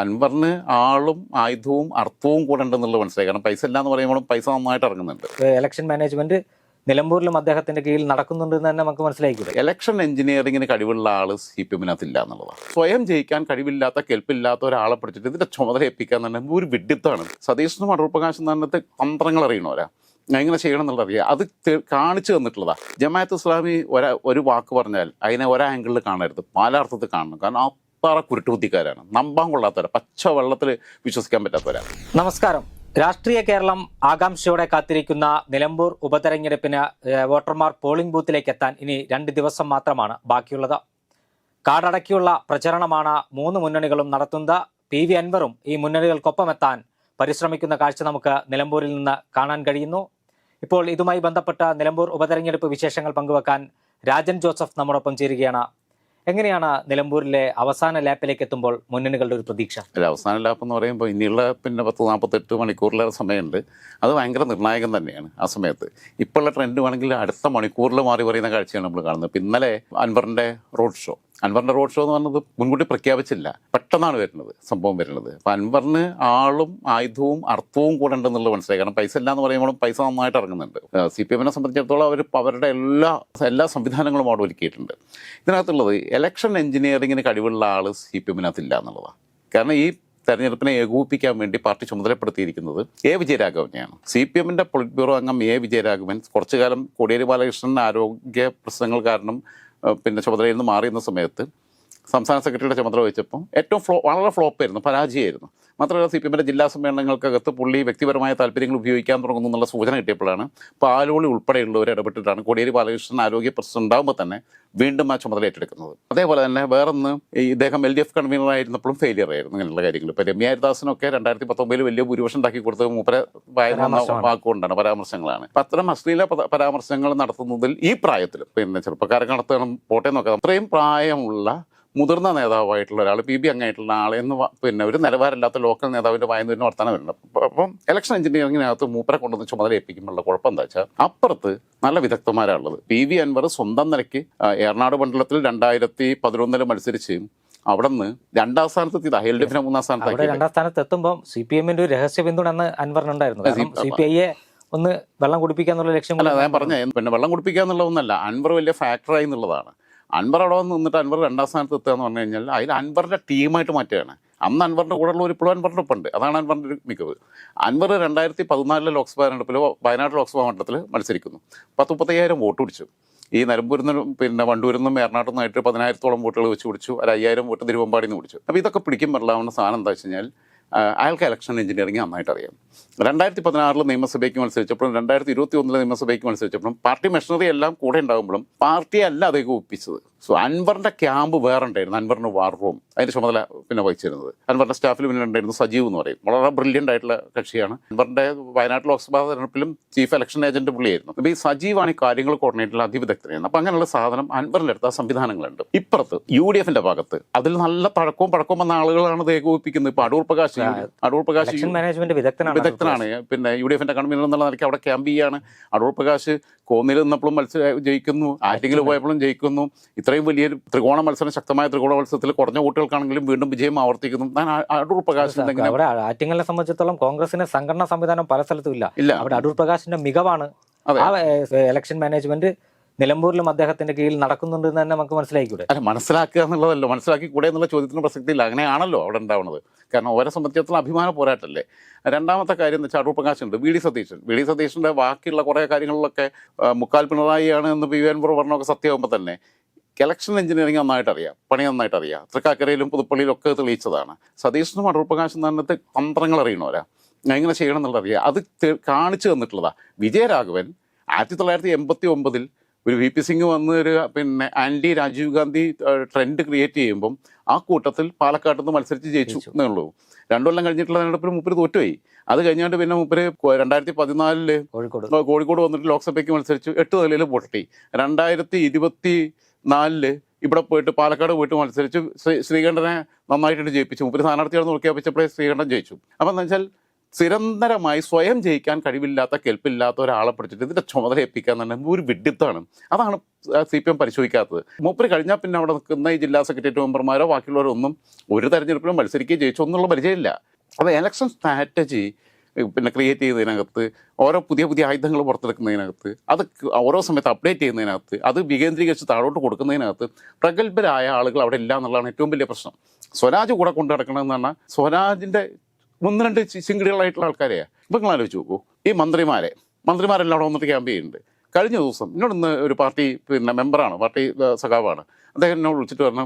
അൻവറിന് ആളും ആയുധവും അർത്ഥവും കൂടെ ഉണ്ടെന്നുള്ളത് മനസ്സിലായി. കാരണം പൈസ ഇല്ല എന്ന് പറയുമ്പോഴും പൈസ നന്നായിട്ട് ഇറങ്ങുന്നുണ്ട്. ഇലക്ഷൻ മാനേജ്മെന്റ് നിലമ്പൂരിലും അദ്ദേഹത്തിന്റെ കീഴിൽ നടക്കുന്നുണ്ട് എന്ന് തന്നെ നമുക്ക് മനസ്സിലാക്കിയത് ഇലക്ഷൻ എഞ്ചിനീയറിംഗിന് കഴിവുള്ള ആൾ സി പി എമ്മിനകത്ത് ഇല്ല എന്നുള്ളതാണ് സ്വയം ജയിക്കാൻ കഴിവില്ലാത്ത കെൽപ്പില്ലാത്ത ഒരാളെ പിടിച്ചിട്ട് ഇതിന്റെ ചുമതല ഏൽപ്പിക്കാൻ തന്നെ ഒരു വിഡിത്താണ്. സതീഷിനും അടൂർ പ്രകാശ് എന്നത്തെ തന്ത്രങ്ങൾ അറിയണോരാ ഞാൻ ഇങ്ങനെ ചെയ്യണം എന്നുള്ളത് അറിയാം. അത് കാണിച്ചു തന്നിട്ടുള്ളതാ. ജമാഅത്ത് ഇസ്ലാമി ഒരാ ഒരു വാക്ക് പറഞ്ഞാൽ അതിനെ ഒരാങ്കിളിൽ കാണരുത്. പാലാർത്ഥത്തിൽ കാണണം. കാരണം അപ്പാറ കുരുട്ടുബുദ്ധിക്കാരാണ് നമ്പാൻ കൊള്ളാത്തവരാ. പച്ച വെള്ളത്തിൽ വിശ്വസിക്കാൻ പറ്റാത്തവരാണ് നമസ്കാരം. രാഷ്ട്രീയ കേരളം ആകാംക്ഷയോടെ കാത്തിരിക്കുന്ന നിലമ്പൂർ ഉപതെരഞ്ഞെടുപ്പിന് വോട്ടർമാർ പോളിംഗ് ബൂത്തിലേക്ക് എത്താൻ ഇനി രണ്ട് ദിവസം മാത്രമാണ് ബാക്കിയുള്ളത്. കാടടക്കിയുള്ള പ്രചരണമാണ് മൂന്ന് മുന്നണികളും നടത്തുന്നത്. പി വി അൻവറും ഈ മുന്നണികൾക്കൊപ്പം എത്താൻ പരിശ്രമിക്കുന്ന കാഴ്ച നമുക്ക് നിലമ്പൂരിൽ നിന്ന് കാണാൻ കഴിയുന്നു. ഇപ്പോൾ ഇതുമായി ബന്ധപ്പെട്ട നിലമ്പൂർ ഉപതെരഞ്ഞെടുപ്പ് വിശേഷങ്ങൾ പങ്കുവെക്കാൻ രാജൻ ജോസഫ് നമ്മോടൊപ്പം ചേരുകയാണ്. എങ്ങനെയാണ് നിലമ്പൂരിലെ അവസാന ലാപ്പിലേക്ക് എത്തുമ്പോൾ മുന്നണികളുടെ ഒരു പ്രതീക്ഷ? അല്ല അവസാന ലാപ്പ് എന്ന് പറയുമ്പോൾ ഇനിയുള്ള പിന്നെ പത്ത് നാൽപ്പത്തെട്ട് മണിക്കൂറിലേറെ സമയമുണ്ട്. അത് ഭയങ്കര നിർണായകം തന്നെയാണ് ആ സമയത്ത്. ഇപ്പോഴുള്ള ട്രെൻഡ് വേണമെങ്കിൽ അടുത്ത മണിക്കൂറിൽ മാറി പറയുന്ന കാഴ്ചയാണ് നമ്മൾ കാണുന്നത്. ഇന്നലെ അൻവറിന്റെ റോഡ് ഷോ അൻവറിന്റെ റോഡ് ഷോ എന്ന് പറഞ്ഞത് മുൻകൂട്ടി പ്രഖ്യാപിച്ചില്ല. പെട്ടെന്നാണ് വരുന്നത് സംഭവം വരുന്നത്. അപ്പം അൻവറിന് ആളും ആയുധവും അർത്ഥവും കൂടെ ഉണ്ടെന്നുള്ളത് മനസ്സിലായി. കാരണം പൈസ ഇല്ല എന്ന് പറയുമ്പോഴും പൈസ നന്നായിട്ട് ഇറങ്ങുന്നുണ്ട്. സി പി എമ്മിനെ സംബന്ധിച്ചിടത്തോളം അവർ അവരുടെ എല്ലാ എല്ലാ സംവിധാനങ്ങളും അവിടെ ഒരുക്കിയിട്ടുണ്ട്. ഇതിനകത്തുള്ളത് ഇലക്ഷൻ എഞ്ചിനീയറിങ്ങിന് കഴിവുള്ള ആൾ സി പി എമ്മിനകത്ത് ഇല്ല എന്നുള്ളതാണ് കാരണം ഈ തെരഞ്ഞെടുപ്പിനെ ഏകോപിപ്പിക്കാൻ വേണ്ടി പാർട്ടി ചുമതലപ്പെടുത്തിയിരിക്കുന്നത് എ വിജയരാഘവനെയാണ്. സി പി എമ്മിന്റെ പൊളിറ്റ് ബ്യൂറോ അംഗം എ വിജയരാഘവൻ. കുറച്ചു കാലം കോടിയേരി ബാലകൃഷ്ണൻ ആരോഗ്യ പ്രശ്നങ്ങൾ കാരണം പിന്നെ ചുമതലയിൽ നിന്ന് മാറിയുന്ന സമയത്ത് സംസ്ഥാന സെക്രട്ടറിയുടെ ചുമതല വഹിച്ചപ്പോൾ ഏറ്റവും ഫ്ലോ വളരെ ഫ്ലോപ്പായിരുന്നു പരാജയമായിരുന്നു. മാത്രമല്ല സി പി എമ്മിന്റെ ജില്ലാ സമ്മേളനങ്ങൾക്കകത്ത് പുള്ളി വ്യക്തിപരമായ താല്പര്യങ്ങൾ ഉപയോഗിക്കാൻ തുടങ്ങുന്നു എന്നുള്ള സൂചന കിട്ടിയപ്പോഴാണ് പാലോളി ഉൾപ്പെടെയുള്ളവർ ഇടപെട്ടിട്ടാണ് കോടിയേരി ബാലകൃഷ്ണൻ ആരോഗ്യ പ്രശ്നം ഉണ്ടാകുമ്പോൾ തന്നെ വീണ്ടും ആ ചുമതല ഏറ്റെടുക്കുന്നത്. അതേപോലെ തന്നെ വേറൊന്ന് ഈ ഇദ്ദേഹം എൽ ഡി എഫ് കൺവീനർ ആയിരുന്നപ്പോഴും ഫെയിലിയർ ആയിരുന്നു അങ്ങനെയുള്ള കാര്യങ്ങൾ. ഇപ്പോൾ രമ്യ ഹരിദാസിനൊക്കെ രണ്ടായിരത്തി പത്തൊമ്പതിൽ വലിയ ഭൂരിപക്ഷം ഉണ്ടാക്കി കൊടുത്തത് മൂപ്പരെ. വാക്കുകൊണ്ടാണ് പരാമർശങ്ങളാണ്. അപ്പം അത്തരം അശ്ലീല പരാമർശങ്ങൾ നടത്തുന്നതിൽ ഈ പ്രായത്തിൽ പിന്നെ ചെറുപ്പക്കാരെ നടത്തണം പോട്ടെ നോക്കാം അത്രയും പ്രായമുള്ള മുതിർന്ന നേതാവായിട്ടുള്ള ഒരാൾ പി. ബി. അംഗമായിട്ടുള്ള ആളെ എന്ന് പിന്നെ ഒരു നിലവാരമില്ലാത്ത ലോക്കൽ നേതാവിന്റെ വായന തന്നെ വർത്തമാനം വരുന്നുണ്ട്. അപ്പം ഇലക്ഷൻ എഞ്ചിനീയറിങ്ങിനകത്ത് മൂപ്പരെ കൊണ്ടുവന്ന് ചുമതല ഏൽപ്പിക്കുമ്പോഴുള്ള കുഴപ്പം എന്താ വെച്ചാൽ അപ്പുറത്ത് നല്ല വിദഗ്ധന്മാരാണുള്ളത് പി. വി. അൻവർ സ്വന്തം നിലയ്ക്ക് ഏറനാട് മണ്ഡലത്തിൽ രണ്ടായിരത്തി പതിനൊന്നിൽ മത്സരിച്ച് അവിടെ നിന്ന് രണ്ടാം സ്ഥാനത്തെത്തിയതാ എൽ ഡി എഫിനെ മൂന്നാം സ്ഥാനത്ത് രണ്ടാം സ്ഥാനത്ത് എത്തുമ്പോൾ സി പി എമ്മിന്റെ ഒരു രഹസ്യ പിന്തുണ അന്ന് അൻവറിനുണ്ടായിരുന്നു സി- പി ഐയെ ഒന്ന് വെള്ളം കുടിപ്പിക്കാന്നുള്ള ലക്ഷ്യം അല്ല ഞാൻ പറഞ്ഞ പിന്നെ വെള്ളം കുടിപ്പിക്കുക എന്നുള്ളതൊന്നല്ല അൻവർ വലിയ ഫാക്ടറായി എന്നുള്ളതാണ്. അൻവർ അവിടെ വന്ന് നിന്നിട്ട് അൻവർ രണ്ടാം സ്ഥാനത്ത് എത്തുക എന്ന് പറഞ്ഞു കഴിഞ്ഞാൽ അതിൽ അൻവറിന്റെ ടീമായിട്ട് മാറ്റുകയാണ്. അന്ന് അൻവറിന്റെ കൂടെ ഉള്ള ഒരു ഇപ്പോഴും അൻവറിന്റെ ഒപ്പുണ്ട് അതാണ് അൻവറിന്റെ ഒരു മികവ്. അൻവർ രണ്ടായിരത്തി പതിനാലിലെ ലോക്സഭാ തെരഞ്ഞെടുപ്പിൽ വയനാട് ലോക്സഭാ മണ്ഡലത്തിൽ മത്സരിക്കുന്നു. പത്ത് മുപ്പത്തയ്യായിരം വോട്ട് പിടിച്ചു. ഈ നിലമ്പൂരിൽ നിന്നും പിന്നെ വണ്ടൂരിൽ നിന്നും എറണാകുളത്ത് നിന്നായിട്ട് പതിനായിരത്തോളം വോട്ടുകൾ വെച്ച് പിടിച്ചു. ഒരു അയ്യായിരം വോട്ട് തിരുവമ്പാടിയിൽ നിന്ന് പിടിച്ചു. അപ്പോൾ ഇതൊക്കെ പിടിക്കും. പറയാവുന്ന സാധനം എന്താ വെച്ച് കഴിഞ്ഞാൽ അയാൾക്ക് ഇലക്ഷൻ എഞ്ചിനീയറിംഗ് നന്നായിട്ട് അറിയാം രണ്ടായിരത്തി പതിനാറിൽ നിയമസഭയ്ക്ക് മത്സരിച്ചപ്പോഴും രണ്ടായിരത്തി ഇരുപത്തി ഒന്നിലെ നിയമസഭയ്ക്ക് മത്സരിച്ചപ്പോഴും പാർട്ടി മെഷീനറി എല്ലാം കൂടെ ഉണ്ടാകുമ്പോഴും പാർട്ടിയെ അല്ല അദ്ദേഹം ഒപ്പിച്ചത്. സോ അൻവറിന്റെ ക്യാമ്പ് വേറെ ഉണ്ടായിരുന്നു. അൻവറിന് വാർ റൂം അതിന്റെ ചുമതല പിന്നെ വഹിച്ചിരുന്നത്. അൻവറിന്റെ സ്റ്റാഫിൽ പിന്നെ ഉണ്ടായിരുന്നു സജീവ് എന്ന് പറയും. വളരെ ബ്രില്യന്റ് ആയിട്ടുള്ള കക്ഷിയാണ്. അൻവറിന്റെ വയനാട് ലോക്സഭാ തെരഞ്ഞെടുപ്പിലും ചീഫ് ഇലക്ഷൻ ഏജന്റ് പുള്ളിയായിരുന്നു. അപ്പോൾ ഈ സജീവാണ് ഈ കാര്യങ്ങൾ കോർഡിനേറ്റുള്ള അതിവിദഗ്ധനായിരുന്നു അപ്പോൾ അങ്ങനെയുള്ള സാധനം അൻവറിന്റെ അടുത്ത് ആ സംവിധാനങ്ങളുണ്ട്. ഇപ്പുറത്ത് യു ഡി എഫിന്റെ ഭാഗത്ത് അതിൽ നല്ല പഴക്കവും പഴക്കവും വന്ന ആളുകളാണ് ഏകോപിപ്പിക്കുന്നത്. ഇപ്പോൾ അടൂർ പ്രകാശ് അടൂർ പ്രകാശ് ഇലക്ഷൻ മാനേജ്മെന്റ് വിദഗ്ധനാണ് വിദഗ്ധനാണ്. പിന്നെ യു ഡി എഫിന്റെ കൺവീനർ എന്നുള്ള നിലയ്ക്ക് അവിടെ ക്യാമ്പ് ചെയ്യാണ്. അടൂർ പ്രകാശ് കോന്നിൽ നിന്നപ്പോഴും മത്സര ജയിക്കുന്നു. ആറ്റിങ്ങിൽ പോയപ്പോഴും ജയിക്കുന്നു. ഇത്രയും വലിയൊരു ത്രികോണ മത്സരം ശക്തമായ ത്രികോണ മത്സരത്തിൽ കുറഞ്ഞ വോട്ടുകൾക്കാണെങ്കിലും വീണ്ടും വിജയം ആവർത്തിക്കുന്നു. ഞാൻ അടൂർ പ്രകാശിന്റെ എങ്ങനെ അവിടെ ആറ്റിങ്ങലിനെ സംബന്ധിച്ചിടത്തോളം കോൺഗ്രസിന്റെ സംഘടനാ സംവിധാനം പല സ്ഥലത്തും ഇല്ല. അവിടെ അടൂർ പ്രകാശിന്റെ മികവാണ്. ആ ഇലക്ഷൻ മാനേജ്മെന്റ് നിലമ്പൂരിലും അദ്ദേഹത്തിന്റെ കീഴിൽ നടക്കുന്നുണ്ട് എന്ന് തന്നെ നമുക്ക് മനസ്സിലാക്കിക്കൂടെ അല്ല മനസ്സിലാക്കുക എന്നുള്ളതല്ലോ. മനസ്സിലാക്കി കൂടെ എന്നുള്ള ചോദ്യത്തിന് പ്രസക്തിയില്ല. അങ്ങനെയാണല്ലോ അവിടെ ഉണ്ടാവുന്നത് കാരണം ഓരോ സംബന്ധിച്ചിടത്തോളം അഭിമാന പോരാട്ടല്ലേ? രണ്ടാമത്തെ കാര്യം എന്ന് വെച്ചാൽ Adoor പ്രകാശുണ്ട് V D Satheesan. V D സതീശന്റെ ബാക്കിയുള്ള കുറേ കാര്യങ്ങളിലൊക്കെ മുക്കാൽ പിണറായിയാണ് എന്ന് പി വി അൻവർ പറഞ്ഞൊക്കെ സത്യമാകുമ്പോൾ തന്നെ ഇലക്ഷൻ എഞ്ചിനീയറിംഗ് നന്നായിട്ട് അറിയാം പണി നന്നായിട്ട് അറിയാം. തൃക്കാക്കരയിലും പുതുപ്പള്ളിയിലും ഒക്കെ തെളിയിച്ചതാണ്. സതീശനും അടൂർ പ്രകാശും തന്നത്തെ തന്ത്രങ്ങൾ അറിയണവരാ. ഇങ്ങനെ ചെയ്യണം എന്നുള്ളത് അറിയാം. അത് കാണിച്ചു തന്നിട്ടുള്ളതാ. വിജയരാഘവൻ ആയിരത്തി തൊള്ളായിരത്തി എൺപത്തി ഒമ്പതിൽ ഒരു വി പി സിംഗ് വന്ന് ഒരു പിന്നെ anti Rajiv Gandhi trend create ചെയ്യുമ്പം ആ കൂട്ടത്തിൽ പാലക്കാട്ട് നിന്ന് മത്സരിച്ച് ജയിച്ചു എന്നേ ഉള്ളൂ. രണ്ടു കൊല്ലം കഴിഞ്ഞിട്ടുള്ള തെരഞ്ഞെടുപ്പിൽ മുപ്പര് തോറ്റുപോയി. അത് കഴിഞ്ഞാണ്ട് പിന്നെ മുപ്പര് രണ്ടായിരത്തി പതിനാലിൽ കോഴിക്കോട്. കോഴിക്കോട് വന്നിട്ട് ലോക്സഭയ്ക്ക് മത്സരിച്ചു. എട്ട് നിലയിൽ പൊട്ടി. രണ്ടായിരത്തി ഇരുപത്തി നാലിൽ ഇവിടെ പോയിട്ട് പാലക്കാട് പോയിട്ട് മത്സരിച്ചു ശ്രീ ശ്രീകണ്ഠനെ നന്നായിട്ട് ജയിപ്പിച്ചു. മുപ്പര് സ്ഥാനാർത്ഥിയാണെന്ന് പ്രഖ്യാപിച്ചപ്പോഴേ ശ്രീകണ്ഠൻ ജയിച്ചു. അപ്പം എന്താ വെച്ചാൽ നിരന്തരമായി സ്വയം ജയിക്കാൻ കഴിവില്ലാത്ത കെൽപ്പില്ലാത്ത ഒരാളെ പിടിച്ചിട്ട് ഇതിന്റെ ചുമതല ഏൽപ്പിക്കാൻ തന്നെ ഒരു വിഡിത്താണ്. അതാണ് സി പി എം പരിശോധിക്കാത്തത്. മൂപ്പര് കഴിഞ്ഞാൽ പിന്നെ അവിടെ നിൽക്കുന്ന ഈ ജില്ലാ സെക്രട്ടേറിയറ്റ് മെമ്പർമാരോ ബാക്കിയുള്ളവരോ ഒന്നും ഒരു തെരഞ്ഞെടുപ്പിലും മത്സരിക്കുകയും ജയിച്ചോ എന്നുള്ള പരിചയമില്ല. അപ്പോൾ എലക്ഷൻ സ്ട്രാറ്റജി പിന്നെ ക്രിയേറ്റ് ചെയ്യുന്നതിനകത്ത് ഓരോ പുതിയ പുതിയ ആയുധങ്ങൾ പുറത്തെടുക്കുന്നതിനകത്ത് അത് ഓരോ സമയത്ത് അപ്ഡേറ്റ് ചെയ്യുന്നതിനകത്ത് അത് വികേന്ദ്രീകരിച്ച് താഴോട്ട് കൊടുക്കുന്നതിനകത്ത് പ്രഗത്ഭരായ ആളുകൾ അവിടെ ഇല്ല എന്നുള്ളതാണ് ഏറ്റവും വലിയ പ്രശ്നം. സ്വരാജ് കൂടെ കൊണ്ടു നടക്കണമെന്ന് പറഞ്ഞാൽ സ്വരാജിന്റെ ഒന്ന് രണ്ട് ചിങ്കിടികളായിട്ടുള്ള ആൾക്കാരെയാണ് ഇപ്പം നിങ്ങൾ ആലോചിച്ച് നോക്കൂ. ഈ മന്ത്രിമാരെ മന്ത്രിമാരെല്ലാം അവിടെ വന്നിട്ട് ക്യാമ്പ് ചെയ്യുന്നുണ്ട്. കഴിഞ്ഞ ദിവസം എന്നോടൊന്ന് ഒരു പാർട്ടി പിന്നെ മെമ്പറാണ് പാർട്ടി സഖാവാണ്. അദ്ദേഹം എന്നോട് വിളിച്ചിട്ട് പറഞ്ഞു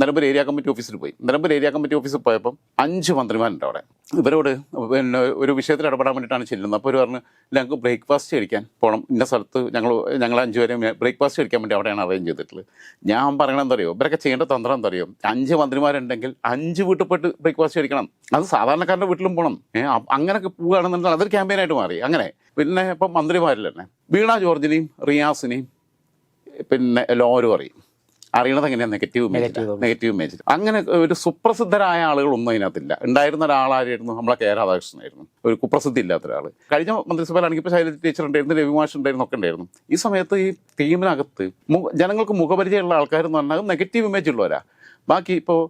നിലമ്പൂർ ഏരിയ കമ്മിറ്റി ഓഫീസിൽ പോയി. നിലമ്പൂർ ഏരിയ കമ്മിറ്റി ഓഫീസിൽ പോയപ്പം അഞ്ച് മന്ത്രിമാരുണ്ട് അവിടെ. ഇവരോട് പിന്നെ ഒരു വിഷയത്തിൽ ഇടപെടാൻ വേണ്ടിയിട്ടാണ് ചെല്ലുന്നത്. അപ്പോൾ ഒരു പറഞ്ഞ് ഞങ്ങൾക്ക് ബ്രേക്ക്ഫാസ്റ്റ് കഴിക്കാൻ പോകണം ഇന്ന സ്ഥലത്ത് ഞങ്ങൾ ഞങ്ങൾ അഞ്ച് പേരെ ബ്രേക്ക്ഫാസ്റ്റ് കഴിക്കാൻ വേണ്ടി അവിടെയാണ് അറേഞ്ച് ചെയ്തിട്ടുള്ളത്. ഞാൻ പറയണത് എന്താ അറിയോ ഇവരൊക്കെ ചെയ്യേണ്ട തന്ത്രം എന്താ അറിയോ അഞ്ച് മന്ത്രിമാരുണ്ടെങ്കിൽ അഞ്ച് വീട്ടിൽ പോയിട്ട് ബ്രേക്ക്ഫാസ്റ്റ് കഴിക്കണം. അത് സാധാരണക്കാരുടെ വീട്ടിലും പോകണം അങ്ങനെയൊക്കെ പോവുകയാണെന്നുണ്ടെങ്കിൽ അതൊരു ക്യാമ്പയിനായിട്ട് മാറി. അങ്ങനെ. പിന്നെ ഇപ്പം മന്ത്രിമാരിൽ തന്നെ വീണ ജോർജിനെയും റിയാസിനെയും പിന്നെ എല്ലാവരും അറിയും അറിയണത് എങ്ങനെയാണ് നെഗറ്റീവ് ഇമേജ് നെഗറ്റീവ് ഇമേജ് അങ്ങനെ ഒരു സുപ്രസിദ്ധരായ ആളുകളൊന്നും അതിനകത്തില്ല. ഉണ്ടായിരുന്ന ഒരാളായിരുന്നു നമ്മളെ കെ. രാധാകൃഷ്ണനായിരുന്നു ഒരു കുപ്രസിദ്ധി ഇല്ലാത്ത ഒരാൾ കഴിഞ്ഞ മന്ത്രിസഭയിലാണെങ്കിൽ ഇപ്പോൾ ശൈലജ ടീച്ചർ ഉണ്ടായിരുന്നു രവിമാഷ് ഉണ്ടായിരുന്നു ഒക്കെ ഉണ്ടായിരുന്നു. ഈ സമയത്ത് ഈ ടീമിനകത്ത് ജനങ്ങൾക്ക് മുഖപരിചയമുള്ള ആൾക്കാർ എന്ന് പറഞ്ഞാൽ നെഗറ്റീവ് ഇമേജ് ഉള്ളവരാ. ബാക്കി ഇപ്പോൾ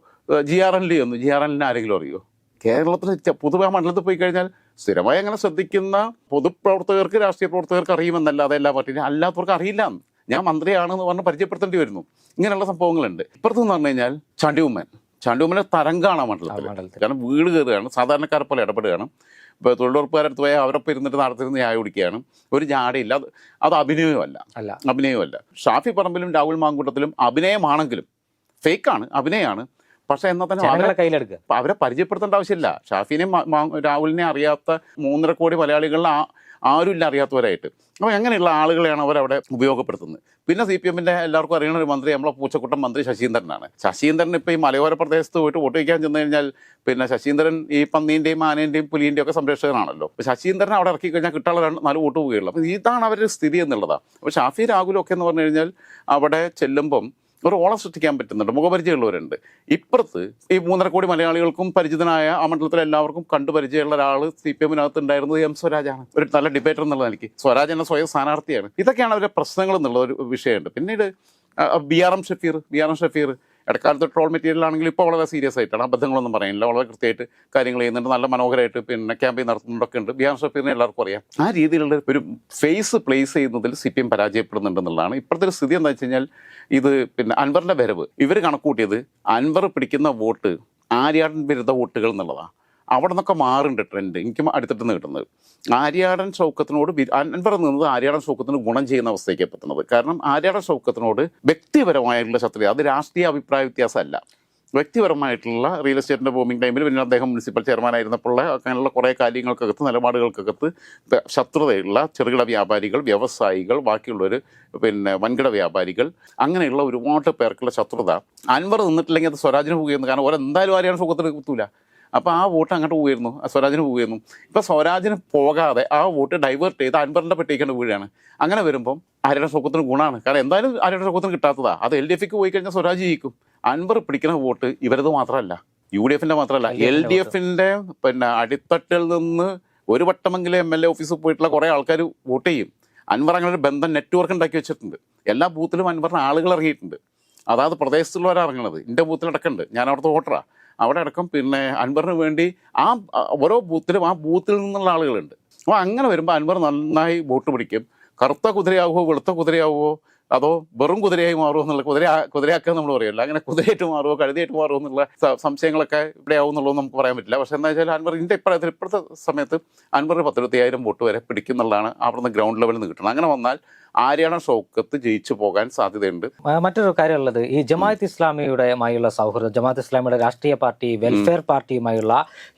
ജി. ആർ. എൻ ലി ഒന്നും ജി. ആർ. എല്ലിനെ ആരെങ്കിലും അറിയോ? കേരളത്തിൽ പൊതുവെ മണ്ഡലത്തിൽ പോയി കഴിഞ്ഞാൽ സ്ഥിരമായി അങ്ങനെ ശ്രദ്ധിക്കുന്ന പൊതുപ്രവർത്തകർക്ക് രാഷ്ട്രീയ പ്രവർത്തകർക്ക് അറിയുമെന്നല്ലാതെ എല്ലാ പാർട്ടിയും അല്ലാത്തവർക്ക് അറിയില്ല ഞാൻ മന്ത്രിയാണെന്ന് പറഞ്ഞ് പരിചയപ്പെടുത്തേണ്ടി വരുന്നു. ഇങ്ങനെയുള്ള സംഭവങ്ങളുണ്ട്. ഇപ്പുറത്ത് എന്ന് പറഞ്ഞു കഴിഞ്ഞാൽ ചണ്ടിയുമ്മൻ. ചണ്ടിയുമ്മനെ തരംഗാണ് ആ മണ്ഡലത്തിൽ കാരണം വീട് കയറുകയാണ്. സാധാരണക്കാരെ പോലെ ഇടപെടുകയാണ്. ഇപ്പോൾ തൊഴിലുറപ്പുകാരടുത്ത് പോയാൽ അവരൊപ്പം ഇരുന്നിട്ട് നടത്തിരുന്ന് ന്യായ കുടിക്കുകയാണ്. ഒരു ജാടയില്ല. അത് അത് അഭിനയമല്ല. അല്ല. അഭിനയമല്ല. ഷാഫി പറമ്പിലും രാഹുൽ മാങ്കൂട്ടത്തിലും അഭിനയമാണെങ്കിലും ഫേക്കാണ്. അഭിനയമാണ്. പക്ഷേ എന്നാൽ തന്നെ അവരെ കയ്യിലെടുക്കുക അവരെ പരിചയപ്പെടുത്തേണ്ട ആവശ്യമില്ല. ഷാഫിനെയും രാഹുലിനെ അറിയാത്ത മൂന്നര കോടി മലയാളികളിൽ ആ ആരുമില്ല അറിയാത്തവരായിട്ട്. അപ്പോൾ അങ്ങനെയുള്ള ആളുകളെയാണ് അവരവിടെ ഉപയോഗപ്പെടുത്തുന്നത്? പിന്നെ സി പി എമ്മിന്റെ എല്ലാവർക്കും അറിയണ ഒരു മന്ത്രി നമ്മളെ പൂച്ചക്കൂട്ടം മന്ത്രി ശശീന്ദ്രനാണ്. ശശീന്ദ്രൻ ഇപ്പോൾ ഈ മലയോര പ്രദേശത്ത് പോയിട്ട് വോട്ട് വയ്ക്കാൻ ചെന്ന് കഴിഞ്ഞാൽ പിന്നെ ശശീന്ദ്രൻ ഈ പന്നീന്റെയും ആനേന്റെയും പുലിന്റെയും ഒക്കെ സംരക്ഷകനാണല്ലോ. അപ്പോൾ ശശീന്ദ്രൻ അവിടെ ഇറക്കി കഴിഞ്ഞാൽ കിട്ടാനുള്ള നാല് വോട്ട് പോവുകയുള്ളൂ. അപ്പോൾ ഇതാണ് അവരുടെ സ്ഥിതി എന്നുള്ളതാണ്. അപ്പോൾ ഷാഫി രാഹുലൊക്കെ എന്ന് പറഞ്ഞു കഴിഞ്ഞാൽ അവിടെ ചെല്ലുമ്പം ഒരു ഓളം സൃഷ്ടിക്കാൻ പറ്റുന്നുണ്ട്. മുഖപരിചയമുള്ളവരുണ്ട്. ഇപ്പുറത്ത് ഈ മൂന്നര കോടി മലയാളികൾക്കും പരിചിതനായ ആ മണ്ഡലത്തിലെ എല്ലാവർക്കും കണ്ടു പരിചയമുള്ള ഒരാൾ സി പി എമ്മിനകത്ത് ഉണ്ടായിരുന്നത് എം സ്വരാജാണ്. ഒരു നല്ല ഡിബേറ്റർ എന്നുള്ള എനിക്ക് സ്വരാജ് എന്ന സ്വയം സ്ഥാനാർത്ഥിയാണ്. ഇതൊക്കെയാണ് അവരുടെ പ്രശ്നങ്ങൾ എന്നുള്ള ഒരു വിഷയമുണ്ട്. പിന്നീട് B R M Shafeer B R M Shafeer ഇടക്കാലത്ത് ട്രോൾ മെറ്റീരിയൽ ആണെങ്കിൽ ഇപ്പോൾ വളരെ സീരിയസ് ആയിട്ടാണ്. അബദ്ധങ്ങളൊന്നും പറയുന്നില്ല. വളരെ കൃത്യമായിട്ട് കാര്യങ്ങൾ ചെയ്യുന്നുണ്ട്. നല്ല മനോഹരമായിട്ട് പിന്നെ ക്യാമ്പയിൻ നടത്തുന്നുണ്ടൊക്കെ ഉണ്ട് ബിഹാർ ഷഫീറിനെ എല്ലാവർക്കും അറിയാം. ആ രീതിയിലുള്ള ഒരു ഫേസ് പ്ലേസ് ചെയ്യുന്നതിൽ സി പി എം പരാജയപ്പെടുന്നുണ്ടെന്നുള്ളതാണ് ഇപ്പോഴത്തെ ഒരു സ്ഥിതി എന്താ വെച്ച് കഴിഞ്ഞാൽ ഇത് പിന്നെ അൻവറിന്റെ വരവ്. ഇവർ കണക്കൂട്ടിയത് അൻവർ പിടിക്കുന്ന വോട്ട് ആര്യാടൻ വിരുദ്ധ വോട്ടുകൾ എന്നുള്ളതാണ് അവിടെ നിന്നൊക്കെ മാറുന്നുണ്ട് ട്രെൻഡ് എനിക്ക് അടുത്തിട്ട് നിന്ന് കിട്ടുന്നത്. ആര്യാടൻ ഷൗക്കത്തിനോട് അൻവർ നിന്നത് ആര്യാടൻ ഷൗക്കത്തിന് ഗുണം ചെയ്യുന്ന അവസ്ഥയ്ക്ക് എത്തുന്നത് കാരണം ആര്യാടൻ ഷൗക്കത്തിനോട് വ്യക്തിപരമായിട്ടുള്ള ശത്രുത അത് രാഷ്ട്രീയ അഭിപ്രായ വ്യത്യാസമല്ല. വ്യക്തിപരമായിട്ടുള്ള റിയൽ എസ്റ്റേറ്റിന്റെ ബോമിംഗ് ടൈമിൽ പിന്നെ അദ്ദേഹം മുനിസിപ്പൽ ചെയർമാൻ ആയിരുന്നപ്പോൾ അങ്ങനെയുള്ള കുറേ കാര്യങ്ങൾക്കകത്ത് നിലപാടുകൾക്കകത്ത് ശത്രുതയുള്ള ചെറുകിട വ്യാപാരികൾ വ്യവസായികൾ ബാക്കിയുള്ളവർ പിന്നെ വൻകിട വ്യാപാരികൾ അങ്ങനെയുള്ള ഒരുപാട് പേർക്കുള്ള ശത്രുത. അൻവർ നിന്നിട്ടില്ലെങ്കിൽ അത് സ്വരാജിന് പോകുന്നു കാരണം ഓരെന്തായാലും ആരെയാണ് സുഖത്തിന് കുത്തൂല അപ്പോൾ ആ വോട്ട് അങ്ങോട്ട് പോയിരുന്നു സ്വരാജിന് പോയിരുന്നു ഇപ്പൊ സ്വരാജിന് പോകാതെ ആ വോട്ട് ഡൈവേർട്ട് ചെയ്ത് അൻവറിന്റെ പെട്ടിക്കേണ്ട വീഴാണ് അങ്ങനെ വരുമ്പോൾ ആരുടെ സുഖത്തിന് ഗുണമാണ്. കാരണം എന്തായാലും ആരുടെ സുഖത്തിന് കിട്ടാത്തതാ. അത് എൽ ഡി എഫിക്ക് പോയി കഴിഞ്ഞാൽ സ്വരാജ് ജയിക്കും. അൻവർ പിടിക്കുന്ന വോട്ട് ഇവരത് മാത്രമല്ല. യു ഡി എഫിന്റെ മാത്രമല്ല. എൽ ഡി എഫിന്റെ പിന്നെ അടിത്തട്ടിൽ നിന്ന് ഒരു വട്ടമെങ്കിലും എം എൽ എ ഓഫീസിൽ പോയിട്ടുള്ള കുറേ ആൾക്കാർ വോട്ട് ചെയ്യും. അൻവർ അങ്ങനെ ഒരു ബന്ധം നെറ്റ്വർക്ക് ഉണ്ടാക്കി വെച്ചിട്ടുണ്ട്. എല്ലാ ബൂത്തിലും അൻവറിന് ആളുകൾ ഇറങ്ങിയിട്ടുണ്ട്. അതായത് പ്രദേശത്തുള്ളവരാണ് ഇറങ്ങുന്നത് എന്റെ ബൂത്തിലടക്കമുണ്ട് ഞാൻ അവിടുത്തെ വോട്ടറാണ് അവിടെ അടക്കം പിന്നെ അൻവറിന് വേണ്ടി ആ ഓരോ ബൂത്തിലും ആ ബൂത്തിൽ നിന്നുള്ള ആളുകളുണ്ട്. അപ്പോൾ അങ്ങനെ വരുമ്പോൾ അൻവർ നന്നായി വോട്ട് പിടിക്കും. കറുത്ത കുതിരയാവുമോ വെളുത്ത കുതിരയാവുമോ അതോ വെറും കുതിരയായി മാറുമോ എന്നുള്ള കുതിര കുതിരയാക്കുക നമ്മൾ പറയുമല്ലോ അങ്ങനെ കുതിരയായിട്ട് മാറുമോ കഴുതിയായിട്ട് മാറുമോ എന്നുള്ള സംശയങ്ങളൊക്കെ ഇവിടെ ആവും എന്നുള്ളത് നമുക്ക് പറയാൻ പറ്റില്ല. പക്ഷേ എന്താ വെച്ചാൽ അൻവറിന്റെ ഇപ്പോഴത്തെ ഇപ്പോഴത്തെ സമയത്ത് അൻവർ പത്തിരുപത്തിയായിരം വോട്ട് വരെ പിടിക്കുന്നുള്ളതാണ് അവിടുന്ന് ഗ്രൗണ്ട് ലെവലിൽ നിന്ന് കിട്ടണം അങ്ങനെ വന്നാൽ ആര്യാണ ഷൗക്കത്ത് ജയിച്ചു പോകാൻ സാധ്യതയുണ്ട്. മറ്റൊരു കാര്യമുള്ളത് ഈ ജമാഅത്ത് ഇസ്ലാമിയുടെയുമായുള്ള സൗഹൃദം ജമാഅത്ത് ഇസ്ലാമിയുടെ രാഷ്ട്രീയ പാർട്ടി വെൽഫെയർ പാർട്ടിയുമായുള്ള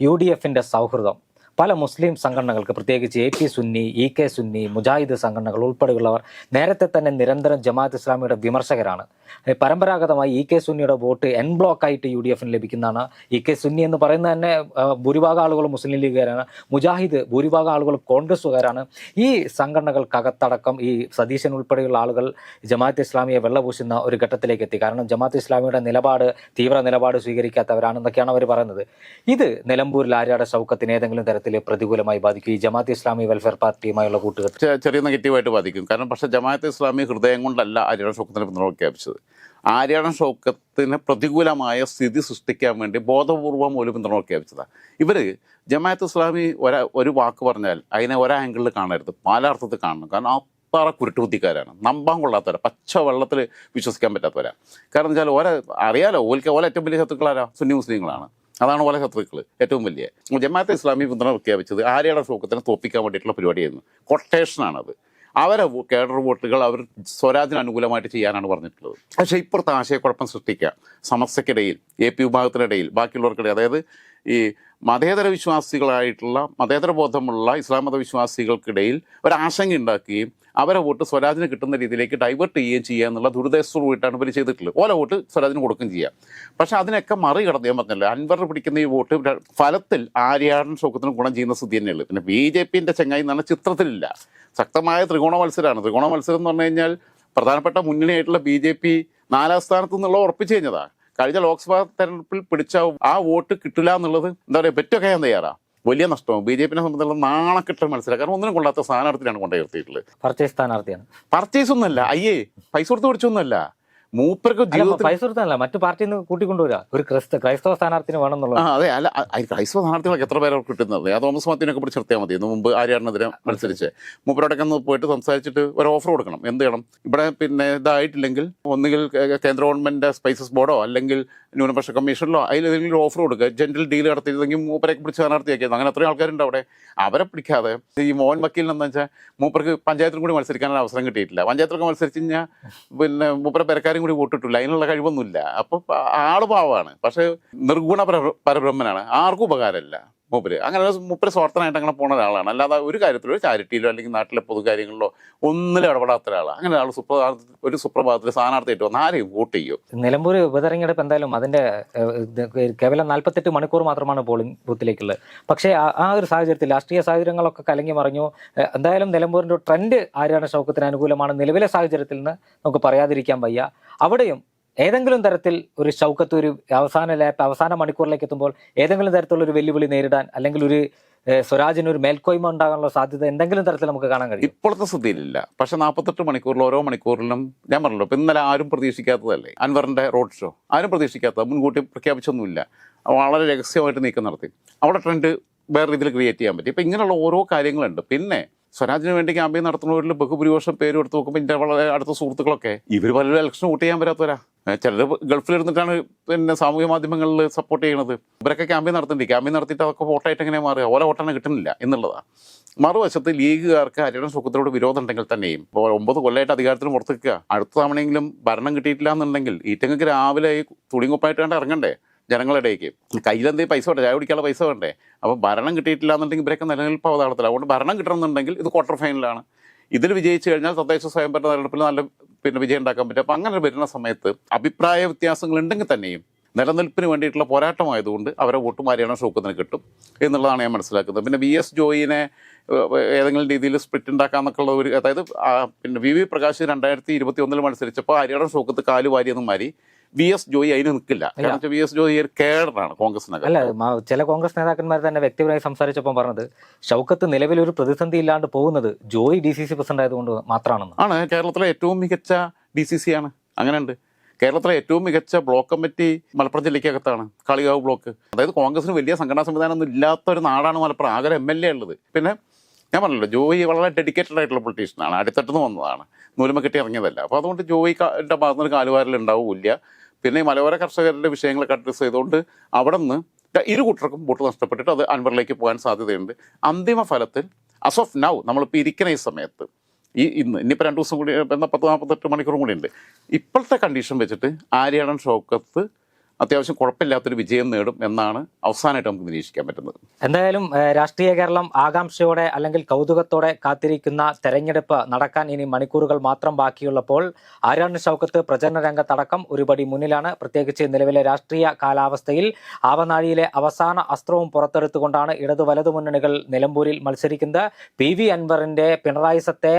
യു ഡി എഫിന്റെ സൗഹൃദം. പല മുസ്ലിം സംഘടനകൾക്ക് പ്രത്യേകിച്ച് A P Sunni E K Sunni Mujahid സംഘടനകൾ ഉൾപ്പെടെയുള്ളവർ നേരത്തെ തന്നെ നിരന്തരം ജമാഅത്ത് ഇസ്ലാമിയുടെ വിമർശകരാണ്. പരമ്പരാഗതമായി ഇ കെ സുന്നിയുടെ വോട്ട് എൻ ബ്ലോക്ക് ആയിട്ട് യു ഡി എഫിന് ലഭിക്കുന്നതാണ്. ഇ കെ സുന്നി എന്ന് പറയുന്നത് തന്നെ ഭൂരിഭാഗം ആളുകൾ മുസ്ലിം ലീഗുകാരാണ്. മുജാഹിദ് ഭൂരിഭാഗം ആളുകൾ കോൺഗ്രസ്സുകാരാണ്. ഈ സംഘടനകൾക്കകത്തടക്കം ഈ സതീശൻ ഉൾപ്പെടെയുള്ള ആളുകൾ ജമാഅത്ത് ഇസ്ലാമിയെ വെള്ളപൂശുന്ന ഒരു ഘട്ടത്തിലേക്ക് എത്തി. കാരണം ജമാഅത്ത് ഇസ്ലാമിയുടെ നിലപാട് തീവ്ര നിലപാട് സ്വീകരിക്കാത്തവരാണെന്നൊക്കെയാണ് അവർ പറയുന്നത്. ഇത് നിലമ്പൂരിൽ ആര്യാടെ ശൗക്കത്തിന് ഏതെങ്കിലും തരത്തിൽ സാഹചര്യത്തിൽ പ്രതികൂലമായി ബാധിക്കും. ഈ ജമാഅത്ത് ഇസ്ലാമി വെൽഫെയർ പാർട്ടിയുമായുള്ള കൂട്ടുകെട്ട് ചെറിയ നെഗറ്റീവായിട്ട് ബാധിക്കും. കാരണം പക്ഷേ ജമാഅത്ത് ഇസ്ലാമി ഹൃദയം കൊണ്ടല്ല ആര്യാണ ഷൗക്കത്തിനെ പിന്തുണപ്രഖ്യാപിച്ചത് ആര്യാണ ഷൗക്കത്തിന് പ്രതികൂലമായ സ്ഥിതി സൃഷ്ടിക്കാൻ വേണ്ടി ബോധപൂർവം ഒരു പിന്തുണ പ്രഖ്യാപിച്ചതാണ് ഇവർ ജമാഅത്ത് ഇസ്ലാമി ഒരാ ഒരു വാക്ക് പറഞ്ഞാൽ അതിനെ ഒരാംഗിളിൽ കാണരുത്. പാലാർത്ഥത്തിൽ കാണണം. കാരണം അത്ര കുരുട്ടുബുദ്ധിക്കാരാണ് നമ്പാൻ കൊള്ളാത്തവരാ. പച്ച വെള്ളത്തിൽ വിശ്വസിക്കാൻ പറ്റാത്തവരാ. കാരണം വെച്ചാൽ ഓരോ അറിയാലോ ഓൽക്ക് ഓല ഏറ്റവും വലിയ ശത്രുക്കളാരാ? സുന്നി മുസ്ലിങ്ങളാണ്. അതാണ് ഓല ശത്രുക്കൾ ഏറ്റവും വലിയ. ജമാഅത്തെ ഇസ്ലാമി പിന്തുണ പ്രഖ്യാപിച്ചത് ആര്യയുടെ ഷോക്കത്തിനെ തോപ്പിക്കാൻ വേണ്ടിയിട്ടുള്ള പരിപാടിയായിരുന്നു. കൊട്ടേഷനാണത് അവരെ കേഡർ വോട്ടുകൾ അവർ സ്വരാജിന് അനുകൂലമായിട്ട് ചെയ്യാനാണ് പറഞ്ഞിട്ടുള്ളത്. പക്ഷേ ഇപ്പുറത്തെ ആശയക്കുഴപ്പം സൃഷ്ടിക്കുക. സമസ്യക്കിടയിൽ എ പി വിഭാഗത്തിനിടയിൽ ബാക്കിയുള്ളവർക്കിടയിൽ. അതായത് ഈ മതേതര വിശ്വാസികളായിട്ടുള്ള മതേതര ബോധമുള്ള ഇസ്ലാം മത വിശ്വാസികൾക്കിടയിൽ ഒരാശങ്ക ഉണ്ടാക്കുകയും അവരെ വോട്ട് സ്വരാജിന് കിട്ടുന്ന രീതിയിലേക്ക് ഡൈവേർട്ട് ചെയ്യുകയും ചെയ്യുക എന്നുള്ള ദുരിതസ്വരൂപമായിട്ടാണ് ഇവർ ചെയ്തിട്ടുള്ളത്. ഓല വോട്ട് സ്വരാജിന് കൊടുക്കുകയും ചെയ്യാം പക്ഷെ അതിനൊക്കെ മറികടന്ന് ഞാൻ പറഞ്ഞില്ല അൻവർ പിടിക്കുന്ന ഈ വോട്ട് ഫലത്തിൽ ആര്യാടൻ ശോകത്തിന് ഗുണം ചെയ്യുന്ന സ്ഥിതി തന്നെയുള്ളൂ. പിന്നെ ബി ജെ പിന്റെ ചങ്ങായി എന്ന് പറഞ്ഞാൽ ചിത്രത്തിലില്ല. ശക്തമായ ത്രികോണ മത്സരമാണ് ത്രികോണ മത്സരം എന്ന് പറഞ്ഞു കഴിഞ്ഞാൽ പ്രധാനപ്പെട്ട മുന്നണിയായിട്ടുള്ള ബി ജെ പി നാലാം സ്ഥാനത്ത് നിന്നുള്ള ഉറപ്പിച്ചു കഴിഞ്ഞതാണ് കഴിഞ്ഞ ലോക്സഭാ തെരഞ്ഞെടുപ്പിൽ പിടിച്ച ആ വോട്ട് കിട്ടില്ല എന്നുള്ളത് എന്താ പറയുക പെറ്റൊക്കെ ഞാൻ തയ്യാറാ. വലിയ നഷ്ടമാണ് ബി ജെ പിനെ സംബന്ധിച്ചുള്ള നാണക്കെട്ട മത്സരം. കാരണം ഒന്നിനും കൊള്ളാത്ത സ്ഥാനാർത്ഥിയാണ് കൊണ്ടുയർത്തിയിട്ടുള്ളത് പർച്ചേസ് സ്ഥാനാർത്ഥിയാണ്. പർച്ചേസ് ഒന്നുമല്ല. അയ്യേ പൈസ കൊടുത്ത് പിടിച്ചൊന്നുമല്ല മൂപ്പർക്ക് പൈസ കൊടുത്തല്ല മറ്റു പാർട്ടിയിൽ നിന്ന് കൂട്ടിക്കൊണ്ടുവരാ ഒരു ക്രിസ്ത ക്രൈസ്തവ സ്ഥാനാർത്ഥിന് വേണമെന്നുള്ളത്. അതെ അല്ല ക്രൈസ്തവ സ്ഥാനാർത്ഥികൾക്ക് എത്ര പേരെ കിട്ടുന്നത്? ആ തോമസ് മാത്യുവിനൊക്കെ പിടിച്ച് നിർത്തിയാൽ മതി. ഇന്ന് മുമ്പ് ആര്യാണെതിരെ മത്സരിച്ച്. മൂപ്പരോടൊക്കെ ഒന്ന് പോയിട്ട് സംസാരിച്ചിട്ട് ഒരു ഓഫർ കൊടുക്കണം. എന്ത് ചെയ്യണം? ഇവിടെ പിന്നെ ഇതായിട്ടില്ലെങ്കിൽ ഒന്നുകിൽ കേന്ദ്ര ഗവൺമെന്റ് സ്പൈസസ് ബോർഡോ അല്ലെങ്കിൽ ന്യൂനപക്ഷ കമ്മീഷനിലോ അതിൽ ഏതെങ്കിലും ഓഫർ കൊടുക്കുക. ജനറൽ ഡീൽ നടത്തിയിരുന്നെങ്കിൽ മൂപ്പരൊക്കെ പിടിച്ച് സ്ഥാനാർത്ഥിയാക്കിയത്. അങ്ങനെ അത്രയും ആൾക്കാരുണ്ട് അവിടെ. അവരെ പിടിക്കാതെ ഈ മോഹൻ വക്കീൽ എന്ന് വെച്ചാൽ മൂപ്പർക്ക് പഞ്ചായത്തിലും കൂടി മത്സരിക്കാനുള്ള അവസരം കിട്ടിയിട്ടില്ല. പഞ്ചായത്തിലൊക്കെ മത്സരിച്ച് കഴിഞ്ഞാൽ പിന്നെ മൂപ്പരെ പെരക്കാരും കൂടി വോട്ടിട്ടില്ല. അതിനുള്ള കഴിവൊന്നുമില്ല. അപ്പൊ ആൾ പാവമാണ് പക്ഷെ നിർഗുണ പര- പരബ്രഹ്മനാണ്. ആർക്കും ഉപകാരമില്ല. മൂപ്പര്. അങ്ങനെ മൂപ്പര് സ്വാർത്ഥനായിട്ട് അങ്ങനെ പോണ ഒരാളാണ്. അല്ലാതെ ഒരു കാര്യത്തിലോ ചാരിറ്റിയിലോ അല്ലെങ്കിൽ നാട്ടിലെ പൊതുകാര്യങ്ങളിലോ ഒന്നിലും ഇടപെടാത്ത ഒരാളാണ് അങ്ങനെ ഒരാൾ സുപ്രഭാത ഒരു സുപ്രഭാതത്തിൽ സ്ഥാനാർത്ഥിയായിട്ട് വന്ന് ആരെയും വോട്ട് ചെയ്യും? നിലമ്പൂർ ഉപതെരഞ്ഞെടുപ്പ് എന്തായാലും അതിന്റെ കേവലം നാൽപ്പത്തെട്ട് മണിക്കൂർ മാത്രമാണ് പോളിംഗ് ബൂത്തിലേക്കുള്ളത്. പക്ഷേ ആ- ഒരു സാഹചര്യത്തിൽ രാഷ്ട്രീയ സാഹചര്യങ്ങളൊക്കെ കലങ്ങി മറിഞ്ഞു. എന്തായാലും നിലമ്പൂരിന്റെ ട്രെൻഡ് ആരാണ് ഷൗക്കത്തിന് അനുകൂലമാണ് നിലവിലെ സാഹചര്യത്തിൽ നിന്ന് നമുക്ക് പറയാതിരിക്കാൻ വയ്യ. അവിടെയും ഏതെങ്കിലും തരത്തിൽ ഒരു ഷൗക്കത്ത് ഒരു അവസാന ലാപ്പ് അവസാന മണിക്കൂറിലേക്ക് എത്തുമ്പോൾ ഏതെങ്കിലും തരത്തിലുള്ള ഒരു വെല്ലുവിളി നേരിടാൻ അല്ലെങ്കിൽ ഒരു സ്വരാജിന് ഒരു മേൽക്കോയ്മ ഉണ്ടാകാനുള്ള സാധ്യത എന്തെങ്കിലും തരത്തിൽ നമുക്ക് കാണാൻ കഴിയും? ഇപ്പോഴത്തെ സ്ഥിതിയിലില്ല. പക്ഷെ നാൽപ്പത്തെട്ട് മണിക്കൂറിൽ ഓരോ മണിക്കൂറിലും ഞാൻ പറഞ്ഞല്ലോ ഇപ്പം ഇന്നലെ ആരും പ്രതീക്ഷിക്കാത്തതല്ലേ? അൻവറിന്റെ റോഡ് ഷോ. ആരും പ്രതീക്ഷിക്കാത്ത മുൻകൂട്ടി പ്രഖ്യാപിച്ചൊന്നുമില്ല. വളരെ രഹസ്യമായിട്ട് നീക്കം നടത്തി. അവിടെ ട്രെൻഡ് വേറെ രീതിയിൽ ക്രിയേറ്റ് ചെയ്യാൻ പറ്റി. ഇപ്പം ഇങ്ങനെയുള്ള ഓരോ കാര്യങ്ങളുണ്ട്. പിന്നെ സ്വരാജിന് വേണ്ടി ക്യാമ്പയിൻ നടത്തുന്നവരിൽ ബഹുഭൂരിപക്ഷം പേര് എടുത്ത് നോക്കുമ്പോൾ എന്റെ വളരെ അടുത്ത സുഹൃത്തുക്കളൊക്കെ. ഇവർ പലരും ഇലക്ഷൻ വോട്ട് ചെയ്യാൻ വരാത്തവരാ. ചിലർ ഗൾഫിലിരുന്നിട്ടാണ് പിന്നെ സാമൂഹ്യ മാധ്യമങ്ങളിൽ സപ്പോർട്ട് ചെയ്യുന്നത് ഇവരൊക്കെ ക്യാമ്പയിൻ നടത്തുന്നുണ്ട് ക്യാമ്പയിൻ നടത്തിയിട്ട് അതൊക്കെ വോട്ടായിട്ട് എങ്ങനെ മാറുക? ഓരോ വോട്ടാണ് കിട്ടുന്നില്ല എന്നുള്ളതാണ് മറുവശത്ത് ലീഗുകാർക്ക് ഹരിയാണ സുഖത്തിനോട് വിരോധം ഉണ്ടെങ്കിൽ തന്നെയും ഇപ്പോൾ ഒമ്പത് കൊല്ലമായിട്ട് അധികാരത്തിന് പുറത്ത് നിൽക്കുക. അടുത്ത തവണയെങ്കിലും ഭരണം കിട്ടിയിട്ടില്ല എന്നുണ്ടെങ്കിൽ ഈറ്റങ്ങൾക്ക് രാവിലെ ഈ തുണിങ്ങുപ്പായിട്ട് കണ്ട് ഇറങ്ങണ്ടേ? ജനങ്ങളിടയ്ക്ക്. കയ്യിലെന്തെങ്കിലും പൈസ വേണ്ടേ? ചായ കുടിക്കാനുള്ള പൈസ വേണ്ടേ? അപ്പോൾ ഭരണം കിട്ടിയിട്ടില്ല എന്നുണ്ടെങ്കിൽ ഇവരൊക്കെ നിലനിൽപ്പ് അവതാളത്തില്ല അതുകൊണ്ട് ഭരണം കിട്ടണമെന്നുണ്ടെങ്കിൽ ഇത് ക്വാർട്ടർ ഫൈനലാണ് ഇതിൽ വിജയിച്ചു കഴിഞ്ഞാൽ തദ്ദേശ സ്വയംഭരണ തെരഞ്ഞെടുപ്പിൽ നല്ല പിന്നെ വിജയം ഉണ്ടാക്കാൻ പറ്റും. അപ്പം അങ്ങനെ വരുന്ന സമയത്ത് അഭിപ്രായ വ്യത്യാസങ്ങൾ ഉണ്ടെങ്കിൽ തന്നെയും നിലനിൽപ്പിന് വേണ്ടിയിട്ടുള്ള പോരാട്ടമായതുകൊണ്ട് അവരെ വോട്ട് മാരിയാണ് കിട്ടും എന്നുള്ളതാണ് ഞാൻ മനസ്സിലാക്കുന്നത്. പിന്നെ വി എസ് ജോയിനെ ഏതെങ്കിലും രീതിയിൽ സ്പ്ലിറ്റ് ഉണ്ടാക്കാന്നൊക്കെയുള്ള ഒരു അതായത് പിന്നെ വി വി പ്രകാശ് രണ്ടായിരത്തി ഇരുപത്തി ഒന്നിൽ മത്സരിച്ചപ്പോൾ ഹരിയാന ഷോക്കത്ത് കാൽ വാരിയെന്നും മാറി. വി എസ് ജോയി അതിന് നിൽക്കില്ല കാരണം വി എസ് ജോയി ഒരു കേഡറാണ് കോൺഗ്രസിനകത്ത്. അല്ല ചില കോൺഗ്രസ് നേതാക്കന്മാർ തന്നെ വ്യക്തിപരമായി സംസാരിച്ചപ്പോൾ പറഞ്ഞത് ഷൗക്കത്ത് നിലവിൽ ഒരു പ്രതിസന്ധി ഇല്ലാണ്ട് പോകുന്നത് Joy D C C president ആയതുകൊണ്ട് മാത്രമാണെന്ന് ആണ്. കേരളത്തിലെ ഏറ്റവും മികച്ച ഡി സി സി ആണ്. അങ്ങനെയുണ്ട്. കേരളത്തിലെ ഏറ്റവും മികച്ച ബ്ലോക്ക് കമ്മിറ്റി മലപ്പുറം ജില്ലയ്ക്കകത്താണ് കാളികാവ് ബ്ലോക്ക്. അതായത് കോൺഗ്രസിന് വലിയ സംഘടനാ സംവിധാനം ഒന്നും ഇല്ലാത്ത ഒരു നാടാണ് മലപ്പുറം. ആകെ എം എൽ എ ഉള്ളത്. പിന്നെ ഞാൻ പറഞ്ഞല്ലോ ജോയി വളരെ ഡെഡിക്കേറ്റഡ് ആയിട്ടുള്ള പൊളിറ്റീഷ്യനാണ് അടിത്തട്ടുന്ന് വന്നതാണ്. നൂലുമ കെട്ടി ഇറങ്ങിയതല്ല. അപ്പോൾ അതുകൊണ്ട് ജോയിന്റെ ഭാഗത്ത് നിന്ന് ഉണ്ടാവില്ല പിന്നെ ഈ മലയോര കർഷകരുടെ വിഷയങ്ങളൊക്കെ അഡ്രസ്സ് ചെയ്തുകൊണ്ട് അവിടെ നിന്ന് ഇരു കൂട്ടർക്കും വോട്ട് നഷ്ടപ്പെട്ടിട്ട് അത് അൻവറിലേക്ക് പോകാൻ സാധ്യതയുണ്ട്. അന്തിമ ഫലത്തിൽ അസ് ഓഫ് നൗ നമ്മളിപ്പോൾ ഇരിക്കുന്ന ഈ സമയത്ത് ഈ ഇന്ന് ഇനിയിപ്പോൾ രണ്ട് ദിവസം കൂടി എന്നാൽ പത്ത് നാൽപ്പത്തെട്ട് മണിക്കൂറും കൂടി ഉണ്ട്. ഇപ്പോഴത്തെ കണ്ടീഷൻ വെച്ചിട്ട് ആര്യാടൻ ഷോക്കത്ത് അത്യാവശ്യം കുഴപ്പമില്ലാത്തൊരു വിജയം നേടും എന്നാണ് അവസാനമായിട്ട് നമുക്ക് നിരീക്ഷിക്കാൻ പറ്റുന്നത്. എന്തായാലും രാഷ്ട്രീയ കേരളം ആകാംക്ഷയോടെ അല്ലെങ്കിൽ കൗതുകത്തോടെ കാത്തിരിക്കുന്ന തെരഞ്ഞെടുപ്പ് നടക്കാൻ ഇനി മണിക്കൂറുകൾ മാത്രം ബാക്കിയുള്ളപ്പോൾ ആരാണ് ഷൗക്കത്ത് പ്രചരണ രംഗത്തടക്കം ഒരുപടി മുന്നിലാണ്. പ്രത്യേകിച്ച് നിലവിലെ രാഷ്ട്രീയ കാലാവസ്ഥയിൽ ആവനാഴിയിലെ അവസാന അസ്ത്രവും പുറത്തെടുത്തുകൊണ്ടാണ് ഇടതു വലതു മുന്നണികൾ നിലമ്പൂരിൽ മത്സരിക്കുന്നത്. പി വി അൻവറിന്റെ പിണറായിസത്തെ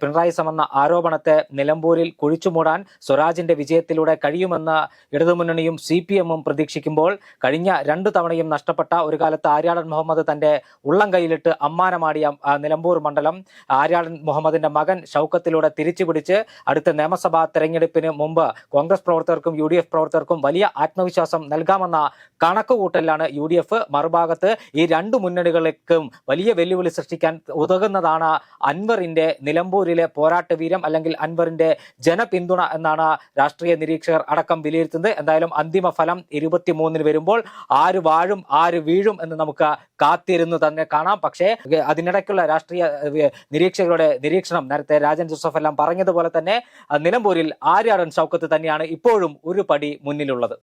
പിണറായിസമെന്ന ആരോപണത്തെ നിലമ്പൂരിൽ കുഴിച്ചുമൂടാൻ സ്വരാജിന്റെ വിജയത്തിലൂടെ കഴിയുമെന്ന് ഇടതുമുന്നണിയും സി സി പി എമ്മും പ്രതീക്ഷിക്കുമ്പോൾ കഴിഞ്ഞ രണ്ടു തവണയും നഷ്ടപ്പെട്ട ഒരു കാലത്ത് ആര്യാടൻ മുഹമ്മദ് തന്റെ ഉള്ളം കൈയിലിട്ട് അമ്മാനമാടിയ നിലമ്പൂർ മണ്ഡലം. ആര്യാടൻ മുഹമ്മദിന്റെ മകൻ ഷൗക്കത്തിലൂടെ തിരിച്ചുപിടിച്ച് അടുത്ത നിയമസഭാ തെരഞ്ഞെടുപ്പിന് മുമ്പ് കോൺഗ്രസ് പ്രവർത്തകർക്കും യു ഡി എഫ് പ്രവർത്തകർക്കും വലിയ ആത്മവിശ്വാസം നൽകാമെന്ന കണക്കുകൂട്ടലിലാണ് യു ഡി എഫ് മറുഭാഗത്ത് ഈ രണ്ട് മുന്നണികൾക്കും വലിയ വെല്ലുവിളി സൃഷ്ടിക്കാൻ ഉതകുന്നതാണ് അൻവറിന്റെ നിലമ്പൂരിലെ പോരാട്ട വീരം അല്ലെങ്കിൽ അൻവറിന്റെ ജനപിന്തുണ എന്നാണ് രാഷ്ട്രീയ നിരീക്ഷകർ അടക്കം വിലയിരുത്തുന്നത്. എന്തായാലും അന്തിമ ഫലം ഇരുപത്തിമൂന്നിന് വരുമ്പോൾ ആര് വാഴും ആര് വീഴും എന്ന് നമുക്ക് കാത്തിരുന്നു തന്നെ കാണാം. പക്ഷേ അതിനിടയ്ക്കുള്ള രാഷ്ട്രീയ നിരീക്ഷകരുടെ നിരീക്ഷണം നേരത്തെ രാജൻ ജോസഫ് എല്ലാം പറഞ്ഞതുപോലെ തന്നെ നിലമ്പൂരിൽ ആര്യാടൻ ഷൗക്കത്ത് തന്നെയാണ് ഇപ്പോഴും ഒരു പടി മുന്നിലുള്ളത്.